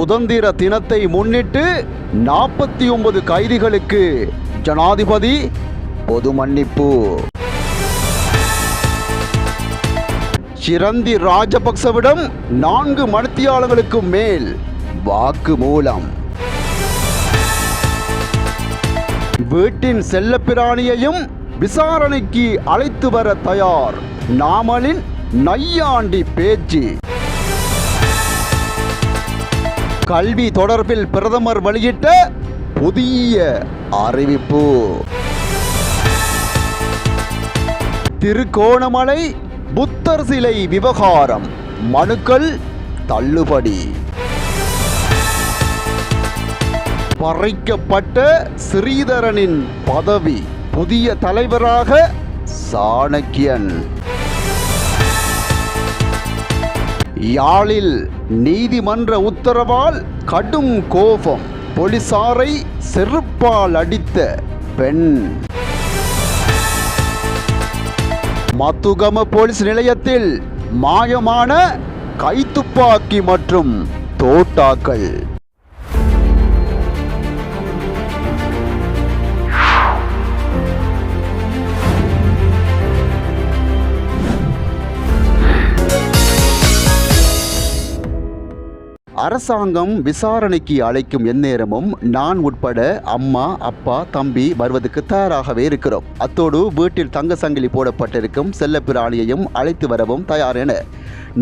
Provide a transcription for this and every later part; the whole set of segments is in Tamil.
சுதந்திர தினத்தை முன்னிட்டு நாற்பத்தி ஒன்பது கைதிகளுக்கு ஜனாதிபதி பொது மன்னிப்பு. சிரந்தி ராஜபக்சவிடம் நான்கு மணித்தியாளர்களுக்கு மேல் வாக்கு மூலம். வீட்டின் செல்லப்பிராணியையும் விசாரணைக்கு அழைத்து வர தயார். நாமலின் நையாண்டி பேச்சு. கல்வி தொடர்பில் பிரதமர் வெளியிட்ட புதிய அறிவிப்பு. திருகோணமலை புத்தர் சிலை விவகாரம் மனுக்கள் தள்ளுபடி. பறைக்கப்பட்ட ஸ்ரீதரனின் பதவி புதிய தலைவராக சாணக்கியன். யாழில் நீதிமன்ற உத்தரவால் கடும் கோபம். போலீசாரை செருப்பால் அடித்த பெண். மத்துகம போலீஸ் நிலையத்தில் மாயமான கைத்துப்பாக்கி மற்றும் தோட்டாக்கள். அரசாங்கம் விசாரணைக்கு அழைக்கும் எந்நேரமும் நான் உட்பட அம்மா அப்பா தம்பி வருவதற்கு தயாராகவே இருக்கிறோம். அத்தோடு வீட்டில் தங்க சங்கிலி போடப்பட்டிருக்கும் செல்லப்பிராணியையும் அழைத்து வரவும் தயார் என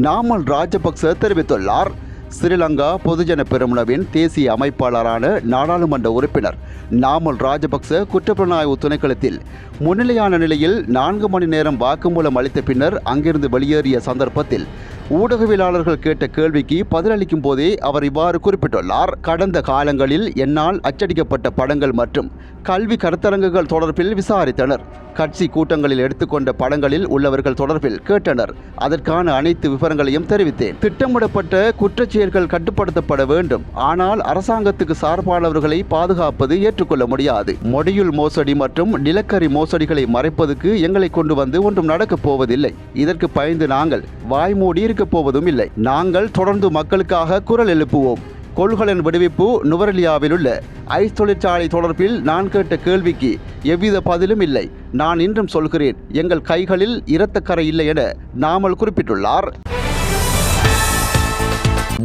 நாமல் ராஜபக்ச தெரிவித்துள்ளார். ஸ்ரீலங்கா பொதுஜன பெருமுனவின் தேசிய அமைப்பாளரான நாடாளுமன்ற உறுப்பினர் நாமல் ராஜபக்ச குற்றப்புலனாய்வு துணைக்களத்தில் முன்னிலையான நிலையில் நான்கு மணி நேரம் வாக்குமூலம் அளித்த பின்னர் அங்கிருந்து வெளியேறிய சந்தர்ப்பத்தில் ஊடகவியலாளர்கள் கேட்ட கேள்விக்கு பதிலளிக்கும் போதே அவர் இவ்வாறு குறிப்பிட்டுள்ளார். கடந்த காலங்களில் என்னால் அச்சடிக்கப்பட்ட படங்கள் மற்றும் கல்வி கருத்தரங்குகள் தொடர்பில் விசாரித்தனர். கட்சி கூட்டங்களில் எடுத்துக்கொண்ட படங்களில் உள்ளவர்கள் தொடர்பில் கேட்டனர். அதற்கான அனைத்து விவரங்களையும் தெரிவித்தேன். திட்டமிடப்பட்ட குற்றச்செயல்கள் கட்டுப்படுத்தப்பட வேண்டும். ஆனால் அரசாங்கத்துக்கு சார்பானவர்களை பாதுகாப்பது ஏற்றுக்கொள்ள முடியாது. மொடியுள் மோசடி மற்றும் நிலக்கரி மோசடிகளை மறைப்பதற்கு எங்களை கொண்டு வந்து ஒன்றும் நடக்கப் போவதில்லை. இதற்கு பயந்து நாங்கள் வாய்மூடி இருக்கப் போவதும் இல்லை. நாங்கள் தொடர்ந்து மக்களுக்காக குரல் எழுப்புவோம். கொள்கலன் விடுவிப்பு நுவரெலியாவில் உள்ள ஐஸ் தொழிற்சாலை தொடர்பில் நான் கேட்ட கேள்விக்கு எவ்வித பதிலும் இல்லை. நான் இன்றும் சொல்கிறேன் எங்கள் கைகளில் இரத்தக்கரை இல்லை என நாமல் குறிப்பிட்டுள்ளார்.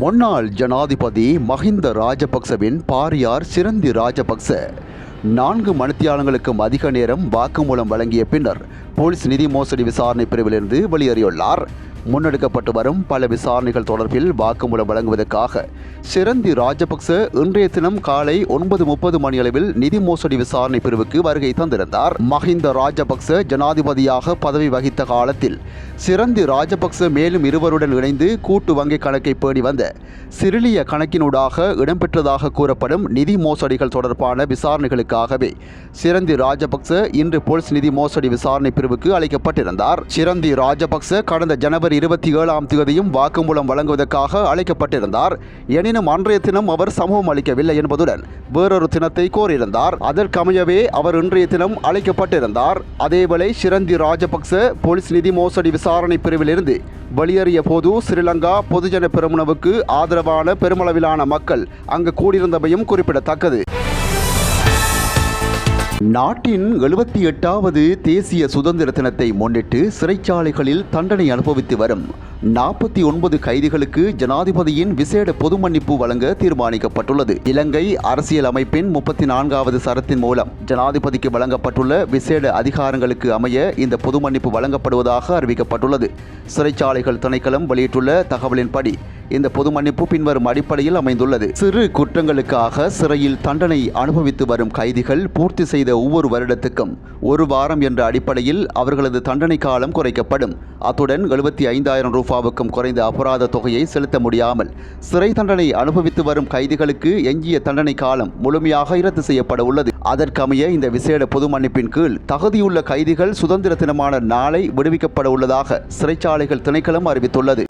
முன்னாள் ஜனாதிபதி மஹிந்த ராஜபக்சவின் பாரியார் சிரந்தி ராஜபக்ச. நான்கு மனுத்தியாளங்களுக்கும் அதிக நேரம் வாக்குமூலம் வழங்கிய பின்னர் போலீஸ் நிதி மோசடி விசாரணை பிரிவிலிருந்து வெளியேறியுள்ளார். முன்னெடுக்கப்பட்டு வரும் பல விசாரணைகள் தொடர்பில் வாக்குமூலம் வழங்குவதற்காக. சிரந்தி ராஜபக்ச இன்றைய தினம் காலை ஒன்பது முப்பது மணியளவில் நிதி மோசடி விசாரணை பிரிவுக்கு வருகை தந்திருந்தார். மஹிந்த ராஜபக்ச ஜனாதிபதியாக பதவி வகித்த காலத்தில் சிரந்தி ராஜபக்ச மேலும் இருவருடன் இணைந்து கூட்டு வங்கி கணக்கை பேணி வந்த சிறிலிய கணக்கினூடாக இடம்பெற்றதாக கூறப்படும் நிதி மோசடிகள் தொடர்பான விசாரணைகளுக்காகவே சிரந்தி ராஜபக்ச இன்று போலீஸ் நிதி மோசடி விசாரணை பிரிவுக்கு அழைக்கப்பட்டிருந்தார். சிரந்தி ராஜபக்ச கடந்த ஜனவரி இருபத்தி ஏழாம் தேதியும் வாக்குமூலம் வழங்குவதற்காக அழைக்கப்பட்டிருந்தார். எனினும் அன்றைய தினம் அவர் சமூகம் அளிக்கவில்லை என்பதுடன் வேறொரு தினத்தை கோரியிருந்தார். அதற்கமையவே அவர் இன்றைய தினம் அழைக்கப்பட்டிருந்தார். அதேவேளை சிரந்தி ராஜபக்ச போலீஸ் நிதி மோசடி விசாரணை பிரிவிலிருந்து வெளியேறிய போது ஸ்ரீலங்கா பொதுஜன பெருமுனவுக்கு ஆதரவான பெருமளவிலான மக்கள் அங்கு கூடியிருந்தமையும் குறிப்பிடத்தக்கது. நாட்டின் எழுபத்தி எட்டாவது தேசிய சுதந்திர தினத்தை முன்னிட்டு சிறைச்சாலைகளில் தண்டனை அனுபவித்து வரும் நாற்பத்தி ஒன்பது கைதிகளுக்கு ஜனாதிபதியின் விசேட பொது மன்னிப்பு வழங்க தீர்மானிக்கப்பட்டுள்ளது. இலங்கை அரசியல் அமைப்பின் முப்பத்தி நான்காவது சரத்தின் மூலம் ஜனாதிபதிக்கு வழங்கப்பட்டுள்ள விசேட அதிகாரங்களுக்கு அமைய இந்த பொது மன்னிப்பு வழங்கப்படுவதாக அறிவிக்கப்பட்டுள்ளது. சிறைச்சாலைகள் திணைக்களம் வெளியிட்டுள்ள தகவலின்படி இந்த பொது மன்னிப்பு பின்வரும் அடிப்படையில் அமைந்துள்ளது. சிறு குற்றங்களுக்காக சிறையில் தண்டனை அனுபவித்து வரும் கைதிகள் பூர்த்தி செய்த ஒவ்வொரு வருடத்துக்கும் ஒரு வாரம் என்ற அடிப்படையில் அவர்களது தண்டனை காலம் குறைக்கப்படும். அத்துடன் எழுபத்தி ஐந்தாயிரம் ரூபாவுக்கும் குறைந்த அபராத தொகையை செலுத்த முடியாமல் சிறை தண்டனை அனுபவித்து வரும் கைதிகளுக்கு எஞ்சிய தண்டனை காலம் முழுமையாக ரத்து செய்யப்பட உள்ளது. அதற்கமைய இந்த விசேட பொது மன்னிப்பின் கீழ் தகுதியுள்ள கைதிகள் சுதந்திர தினமான நாளை விடுவிக்கப்பட உள்ளதாக சிறைச்சாலைகள் திணைக்களம் அறிவித்துள்ளது.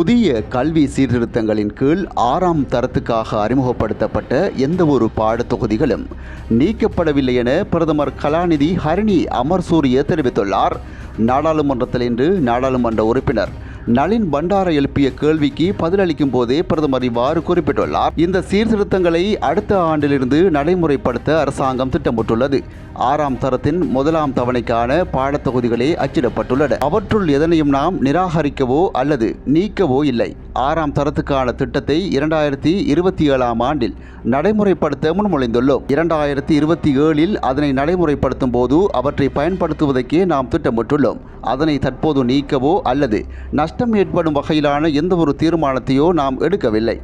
புதிய கல்வி சீர்திருத்தங்களின் கீழ் ஆறாம் தரத்துக்காக அறிமுகப்படுத்தப்பட்ட எந்த ஒரு பாடத்தொகுதிகளும் நீக்கப்படவில்லை என பிரதமர் கலாநிதி ஹரிணி அமர்சூரிய தெரிவித்துள்ளார். நாடாளுமன்றத்தில் இன்று நாடாளுமன்ற உறுப்பினர் நளின் பண்டார எழுப்பிய கேள்விக்கு பதிலளிக்கும் போதே பிரதமர் இவ்வாறு குறிப்பிட்டுள்ளார். இந்த சீர்திருத்தங்களை அடுத்த ஆண்டிலிருந்து நடைமுறைப்படுத்த அரசாங்கம் திட்டமிட்டுள்ளது. ஆறாம் தரத்தின் முதலாம் தவணைக்கான பாடத்தொகுதிகளே அச்சிடப்பட்டுள்ளன. அவற்றுள் எதனையும் நாம் நிராகரிக்கவோ அல்லது நீக்கவோ இல்லை. ஆறாம் தரத்துக்கான திட்டத்தை இரண்டாயிரத்தி இருபத்தி ஏழாம் ஆண்டில் நடைமுறைப்படுத்த முன்மொழிந்துள்ளோம். இரண்டாயிரத்தி இருபத்தி ஏழில் அதனை நடைமுறைப்படுத்தும் போது அவற்றை பயன்படுத்துவதற்கே நாம் திட்டமிட்டுள்ளோம். அதனை தற்போது நீக்கவோ அல்லது நஷ்டம் ஏற்படும் வகையிலான எந்த ஒரு தீர்மானத்தையோ நாம் எடுக்கவில்லை.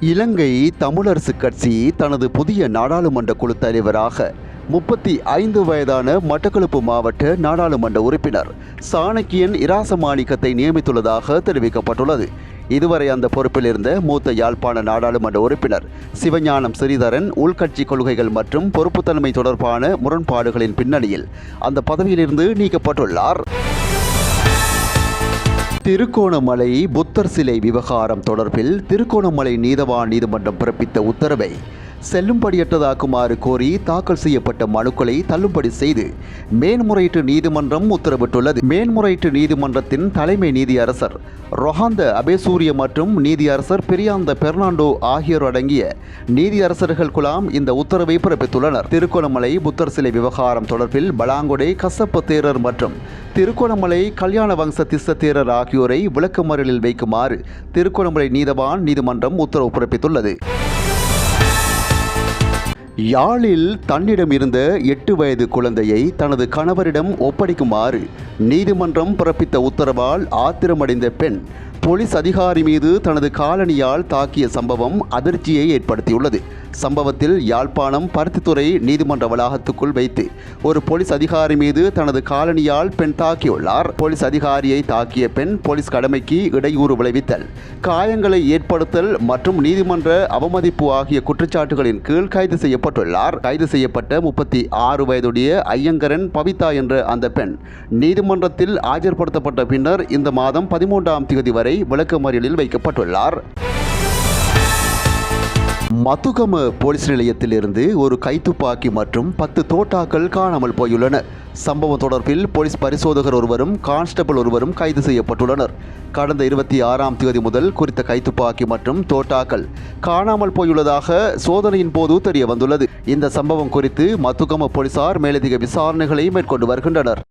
இலங்கை தமிழரசு கட்சி தனது புதிய நாடாளுமன்ற குழு தலைவராக முப்பத்தி ஐந்து வயதான மட்டக்களப்பு மாவட்ட நாடாளுமன்ற உறுப்பினர் சாணக்கியன் இராசமாணிக்கத்தை நியமித்துள்ளதாக தெரிவிக்கப்பட்டுள்ளது. இதுவரை அந்த பொறுப்பில் இருந்த மூத்த யாழ்ப்பாண நாடாளுமன்ற உறுப்பினர் சிவஞானம் ஸ்ரீதரன் உள்கட்சி கொள்கைகள் மற்றும் பொறுப்புத்தன்மை தொடர்பான முரண்பாடுகளின் பின்னணியில் அந்த பதவியிலிருந்து நீக்கப்பட்டுள்ளார். திருகோணமலை புத்தர் சிலை விவகாரம் தொடர்பில் திருகோணமலை நீதவான் நீதிமன்றம் பிறப்பித்த உத்தரவை செல்லும்படியற்றதாக்குமாறு கோரி தாக்கல் செய்யப்பட்ட மனுக்களை தள்ளுபடி செய்து மேன்முறையீட்டு நீதிமன்றம் உத்தரவிட்டுள்ளது. மேன்முறையீட்டு நீதிமன்றத்தின் தலைமை நீதியரசர் ரொஹாந்த அபேசூரிய மற்றும் நீதியரசர் பிரியாந்த பெர்னாண்டோ ஆகியோர் அடங்கிய நீதியரசர்கள் குழாம் இந்த உத்தரவை பிறப்பித்துள்ளனர். திருக்கோணமலை புத்தர் சிலை விவகாரம் தொடர்பில் பலாங்குடை கசப்ப தேரர் மற்றும் திருக்கோணமலை கல்யாண வம்ச திஸ்ஸ தேரர் ஆகியோரை விளக்கமறியலில் வைக்குமாறு திருக்கோணமலை நீதவான் நீதிமன்றம் உத்தரவு பிறப்பித்துள்ளது. யாழில் தன்னிடம் இருந்த எட்டு வயது குழந்தையை தனது கணவரிடம் ஒப்படைக்குமாறு நீதிமன்றம் பிறப்பித்த உத்தரவால் ஆத்திரமடைந்த பெண் போலீஸ் அதிகாரி மீது தனது காலணியால் தாக்கிய சம்பவம் அதிர்ச்சியை ஏற்படுத்தியுள்ளது. சம்பவத்தில் யாழ்ப்பாணம் பருத்தித்துறை நீதிமன்ற வளாகத்துக்குள் வைத்து ஒரு போலீஸ் அதிகாரி மீது தனது காலனியால் பெண் தாக்கியுள்ளார். போலீஸ் அதிகாரியை தாக்கிய பெண் போலீஸ் கடமைக்கு இடையூறு விளைவித்தல் காயங்களை ஏற்படுத்தல் மற்றும் நீதிமன்ற அவமதிப்பு ஆகிய குற்றச்சாட்டுகளின் கீழ் கைது செய்யப்பட்டுள்ளார். கைது செய்யப்பட்ட முப்பத்தி ஆறு வயதுடைய ஐயங்கரன் பவிதா என்ற அந்த பெண் நீதிமன்றத்தில் ஆஜர்படுத்தப்பட்ட பின்னர் இந்த மாதம் பதிமூன்றாம் தேதி வரை விளக்கமறியலில் வைக்கப்பட்டுள்ளார். மத்துகம போலீஸ் நிலையத்திலிருந்து ஒரு கைத்துப்பாக்கி மற்றும் பத்து தோட்டாக்கள் காணாமல் போயுள்ளன. சம்பவம் தொடர்பில் போலீஸ் பரிசோதகர் ஒருவரும் கான்ஸ்டபிள் ஒருவரும் கைது செய்யப்பட்டுள்ளனர். கடந்த இருபத்தி ஆறாம் தேதி முதல் குறித்த கைத்துப்பாக்கி மற்றும் தோட்டாக்கள் காணாமல் போயுள்ளதாக சோதனையின் போது தெரிய வந்துள்ளது இந்த சம்பவம் குறித்து மத்துகம போலீசார் மேலதிக விசாரணைகளை மேற்கொண்டு வருகின்றனர்.